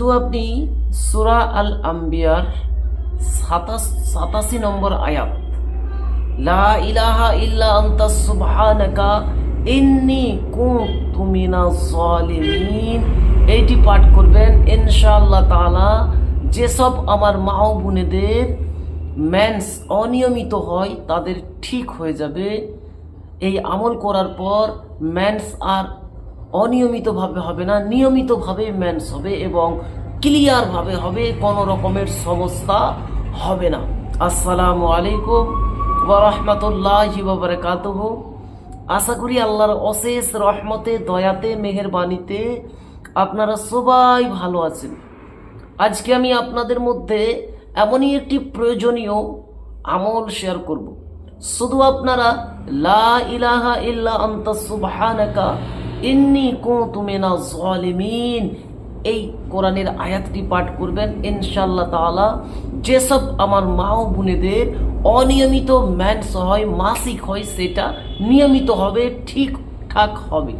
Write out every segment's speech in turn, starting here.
শুধু আপনি সুরা আল আম্বিয়ার সাতাশ, সাতাশি নম্বর আয়াত। লা ইলাহা ইল্লা আনতা সুবহানাকা ইন্নী কুনতু মিনাজ জালিমিন এইটি পাঠ করবেন, ইনশাআল্লাহ তাআলা যেসব আমার মা ও বোনেদের মেন্স অনিয়মিত হয়, তাদের ঠিক হয়ে যাবে। এই আমল করার পর মেন্স আর অনিয়মিতভাবে হবে না, নিয়মিতভাবে ম্যানস হবে এবং ক্লিয়ারভাবে হবে, কোনো রকমের সমস্যা হবে না। আসসালামু আলাইকুম ওরহমতুল্লাহ বাবরকাতহ আশা করি আল্লাহর অশেষ রহমতে, দয়াতে, মেহেরবানিতে আপনারা সবাই ভালো আছেন। আজকে আমি আপনাদের মধ্যে এমনই একটি প্রয়োজনীয় আমল শেয়ার করব। শুধু আপনারা লা ইলাহা ইল্লা আনতা সুবহানাকা এই কোরআনের আয়াতটি পাঠ করবেন ইনশাল্লাহ তাআলা। যেসব আমার মা ও বোনেদের অনিয়মিত ম্যান্স হয়, মাসিক হয়, সেটা নিয়মিত হবে, ঠিকঠাক হবে।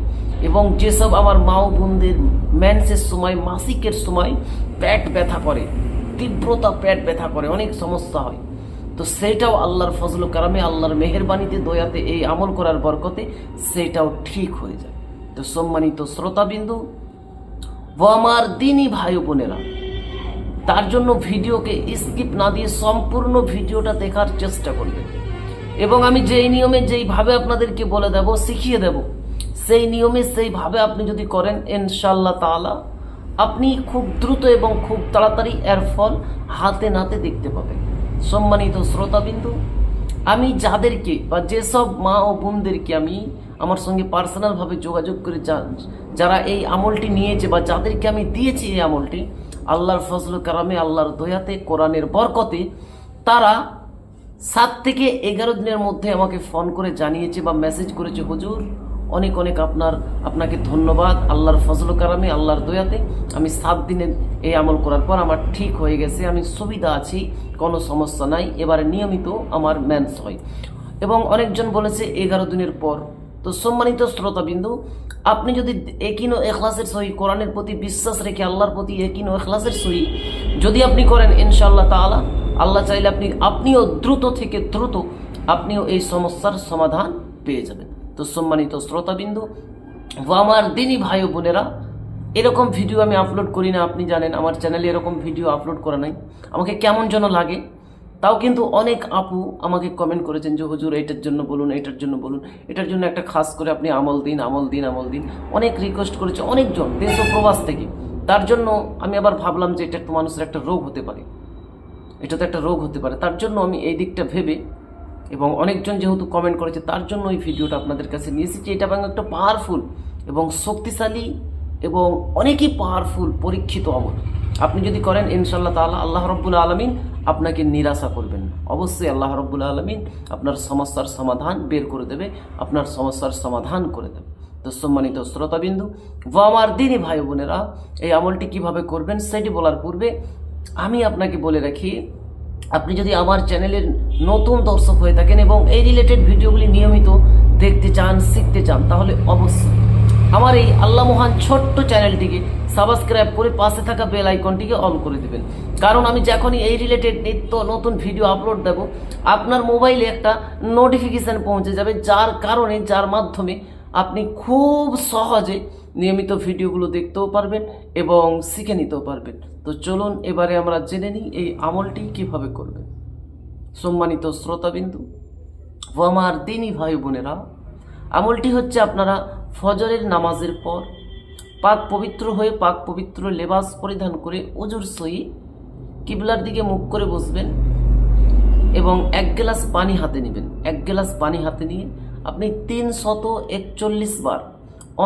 এবং যেসব আমার মা ও বোনদের ম্যান্সের সময়, মাসিকের সময় পেট ব্যথা করে, তীব্রতা পেট ব্যথা করে, অনেক সমস্যা হয়। তো সেটাও আল্লাহর ফজল কারামে আল্লাহর মেহেরবানিতে, দয়াতে এই আমল করার বরকতে সেটাও ঠিক হয়ে যায়। তো সম্মানিত শ্রোতাবিন্দু, ও আমার দিনই ভাই বোনেরা, তার জন্য ভিডিওকে স্কিপ না দিয়ে সম্পূর্ণ ভিডিওটা দেখার চেষ্টা করবেন। এবং আমি যেই নিয়মে যেইভাবে আপনাদেরকে বলে দেব, শিখিয়ে দেব, সেই নিয়মে সেইভাবে আপনি যদি করেন ইনশাল্লাহ তাআলা আপনি খুব দ্রুত এবং খুব তাড়াতাড়ি এর ফল হাতে নাতে দেখতে পাবেন। সম্মানিত শ্রোতাবিন্দু আমি যাদেরকে বা যেসব মা ও বোনদেরকে আমি আমার সঙ্গে পার্সোনালভাবে যোগাযোগ করে যারা এই আমলটি নিয়েছে বা যাদেরকে আমি দিয়েছি এই আমলটি, আল্লাহর ফজল কারামে, আল্লাহর দয়াতে, কোরআনের বরকতে, তারা সাত থেকে এগারো দিনের মধ্যে আমাকে ফোন করে জানিয়েছে বা মেসেজ করেছে, হুজুর অনেক অনেক আপনার, আপনাকে ধন্যবাদ। আল্লাহর ফজল কারামে আল্লাহর দয়াতে আমি সাত দিনে এই আমল করার পর আমার ঠিক হয়ে গেছে, আমি সুবিধা আছি, কোনো সমস্যা নাই, এবারে নিয়মিত আমার ম্যান্স হয়। এবং অনেকজন বলেছে, এগারো দিনের পর। তো সম্মানিত শ্রোতাবিন্দু, আপনি যদি একিনো এখলাসের সহি, কোরআনের প্রতি বিশ্বাস রেখে আল্লাহর প্রতি একিনো এখলাসের সহি, যদি আপনি করেন ইনশাআল্লাহ তাআলা, আল্লাহ চাইলে আপনি, আপনিও দ্রুত থেকে দ্রুত আপনিও এই সমস্যার সমাধান পেয়ে যাবেন। তো সম্মানিত শ্রোতাবিন্দু, ও আমার দিনই ভাই বোনেরা, এরকম ভিডিও আমি আপলোড করি না, আপনি জানেন, আমার চ্যানেলে এরকম ভিডিও আপলোড করা নাই। আমাকে কেমন যেন লাগে, তাও কিন্তু অনেক আপু আমাকে কমেন্ট করেছেন যে, হুজুর, এটার জন্য বলুন, এটার জন্য বলুন, এটার জন্য একটা খাস করে আপনি আমল দিন আমল দিন আমল দিন। অনেক রিকোয়েস্ট করেছে অনেকজন, দেশ ও প্রবাস থেকে। তার জন্য আমি আবার ভাবলাম যে, এটা একটা মানুষের একটা রোগ হতে পারে। এটা তো একটা রোগ হতে পারে। তার জন্য আমি এই দিকটা ভেবে এবং অনেকজন যেহেতু কমেন্ট করেছে, তার জন্য এই ভিডিওটা আপনাদের কাছে নিয়ে এসেছি। এটা এবং একটা পাওয়ারফুল এবং শক্তিশালী এবং অনেকই পাওয়ারফুল পরীক্ষিত আমল। আপনি যদি করেন ইনশাল্লাহ তাআলা আল্লাহ রব্বুল আলমিন আপনাকে নিরাশা করবেন। অবশ্যই আল্লাহ রব্বুল আলমিন আপনার সমস্যার সমাধান বের করে দেবে, আপনার সমস্যার সমাধান করে দেবে। তো সম্মানিত শ্রোতাবিন্দু ও আমার দিনী ভাই বোনেরা, এই আমলটি কীভাবে করবেন সেটি বলার পূর্বে আমি আপনাকে বলে রাখি আপনি যদি আমার চ্যানেলের নতুন দর্শক হয়ে থাকেন এবং এই রিলেটেড ভিডিওগুলি নিয়মিত দেখতে চান, শিখতে চান, তাহলে অবশ্যই আমার এই আল্লাহ মহান ছোট্ট চ্যানেলটিকে সাবস্ক্রাইব করে পাশে থাকা বেল আইকনটিকে অন করে দেবেন। কারণ আমি যখনই এই রিলেটেড নিত্য নতুন ভিডিও আপলোড দেব, আপনার মোবাইলে একটা নোটিফিকেশান পৌঁছে যাবে, যার কারণে, যার মাধ্যমে আপনি খুব সহজে নিয়মিত ভিডিওগুলো দেখতেও পারবেন এবং শিখে নিতেও পারবেন। তো চলুন এবারে আমরা জেনে নিই এই আমলটি কীভাবে করবেন। সম্মানিত শ্রোতাবিন্দু, ও আমার দিনই ভাই বোনেরা, আমলটি হচ্ছে আপনারা ফজরের নামাজের পর পাক পবিত্র হয়ে পাক পবিত্র লেবাস পরিধান করে অজুর সহি কিবলার দিকে মুখ করে বসবেন এবং এক গ্লাস পানি হাতে নেবেন। এক গ্লাস পানি হাতে নিয়ে আপনি তিন শত একচল্লিশ বার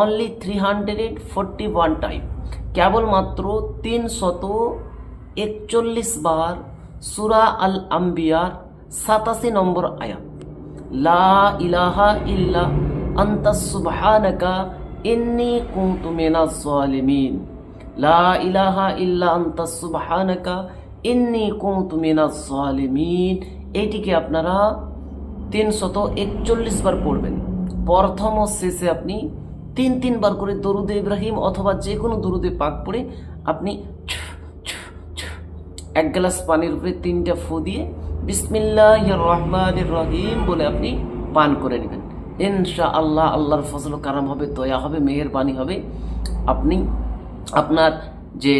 only three hundred forty one time কেবলমাত্র তিন শত একচল্লিশ বার সুরা আল আম্বিয়ার সাতাশি নম্বর আয়াত। লা ইলাহা ইল্লা আন্তা সুবহানাকা ইন্নী কুনতু মিনাজ জালিমিন। লা ইলাহা ইল্লা আন্তা সুবহানাকা ইন্নী কুনতু মিনাজ জালিমিন। এইটিকে আপনারা তিনশত একচল্লিশ বার পড়বেন। প্রথম ও শেষে আপনি তিন তিনবার করে দরুদে ইব্রাহিম অথবা যে কোনো দরুদে পাক পড়ে আপনি এক গ্লাস পানির উপরে তিনটা ফু দিয়ে বিসমিল্লাহ রহমান রহিম বলে আপনি পান করে নেবেন। ইনশা আল্লাহ আল্লাহর ফসল কারাম হবে, দয়া হবে, মেহেরবানি হবে। আপনি আপনার যে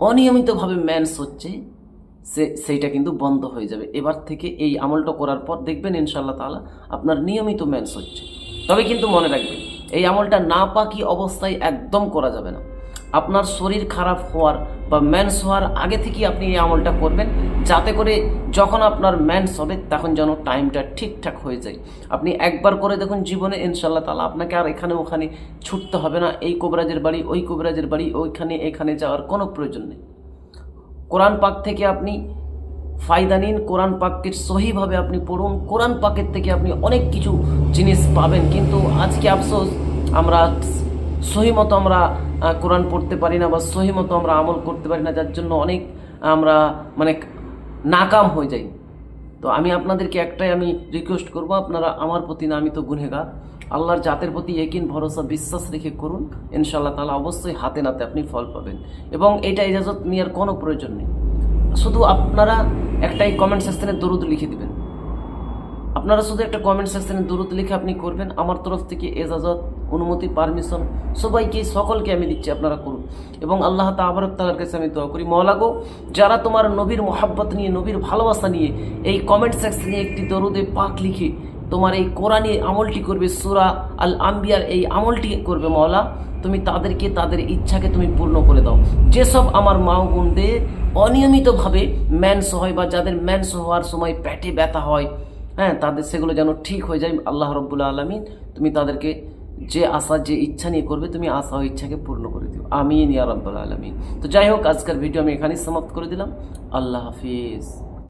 অনিয়মিতভাবে ম্যানস হচ্ছে, সে, সেইটা কিন্তু বন্ধ হয়ে যাবে। এবার থেকে এই আমলটা করার পর দেখবেন ইনশাল্লাহ তাআলা আপনার নিয়মিত ম্যানস হচ্ছে। তবে কিন্তু মনে রাখবেন এই আমলটা না পাকি অবস্থায় একদম করা যাবে না। আপনার শরীর খারাপ হওয়ার বা ম্যান্স হওয়ার আগে থেকেই আপনি এই আমলটা করবেন, যাতে করে যখন আপনার ম্যান্স হবে তখন যেন টাইমটা ঠিকঠাক হয়ে যায়। আপনি একবার করে দেখুন জীবনে ইনশাল্লাহ তালা আপনাকে আর এখানে ওখানে ছুটতে হবে না। এই কোবরাজের বাড়ি, ওই কোবরাজের বাড়ি, ওইখানে এখানে যাওয়ার কোনো প্রয়োজন নেই। কোরআন পাক থেকে আপনি ফায়দা নিন, কোরআন পাককে সহিভাবে আপনি পড়ুন। কোরআন পাকের থেকে আপনি অনেক কিছু জিনিস পাবেন। কিন্তু আজকে আফসোস, আমরা সহি মতো আমরা কোরআন পড়তে পারি না বা সহি মতো আমরা আমল করতে পারি না, যার জন্য অনেক, আমরা মানে নাকাম হয়ে যাই। তো আমি আপনাদেরকে একটাই আমি রিকোয়েস্ট করব, আপনারা আমার প্রতি না, আমি তো গুনেগার আল্লাহর জাতের প্রতি একিন ভরসা, বিশ্বাস রেখে করুন। ইনশাল্লাহ তালা অবশ্যই হাতে নাতে আপনি ফল পাবেন। এবং এটা ইজাজত নেওয়ার কোনো প্রয়োজন নেই। শুধু আপনারা একটাই কমেন্ট সেকশনে দরুদ লিখে দিবেন। আপনারা শুধু একটা কমেন্ট সেকশনে দূরত লিখে আপনি করবেন। আমার তরফ থেকে এজাজত, অনুমতি পারমিশন সবাইকে, সকলকে আমি দিচ্ছি আপনারা করুন। এবং আল্লাহ তাবরক তালার কাছে আমি দোয়া করি। মহলাগো যারা তোমার নবীর মোহাব্বত নিয়ে, নবীর ভালোবাসা নিয়ে এই কমেন্ট সেকশনে একটি দরুদে পাক লিখে তোমার এই কোরআনী আমলটি করবে, সুরা আল আম্বিয়ার এই আমলটি করবে মহলা তুমি তাদেরকে, তাদের ইচ্ছাকে তুমি পূর্ণ করে দাও। যেসব আমার মা বোনদের অনিয়মিতভাবে ম্যানস হয় বা যাদের ম্যানস হওয়ার সময় পেটে ব্যথা হয় হ্যাঁ তাদের সেগুলো যেন ঠিক হয়ে যায়। আল্লাহ রব্বুল্লা আলমিন, তুমি তাদেরকে যে আশা, যে ইচ্ছা নিয়ে করবে, তুমি আশা ও ইচ্ছাকে পূর্ণ করে দিও। আমিন ইয়া রব্বুল আলমিন। তো যাই হোক, আজকের ভিডিও আমি এখানেই সমাপ্ত করে দিলাম। আল্লাহ হাফিজ।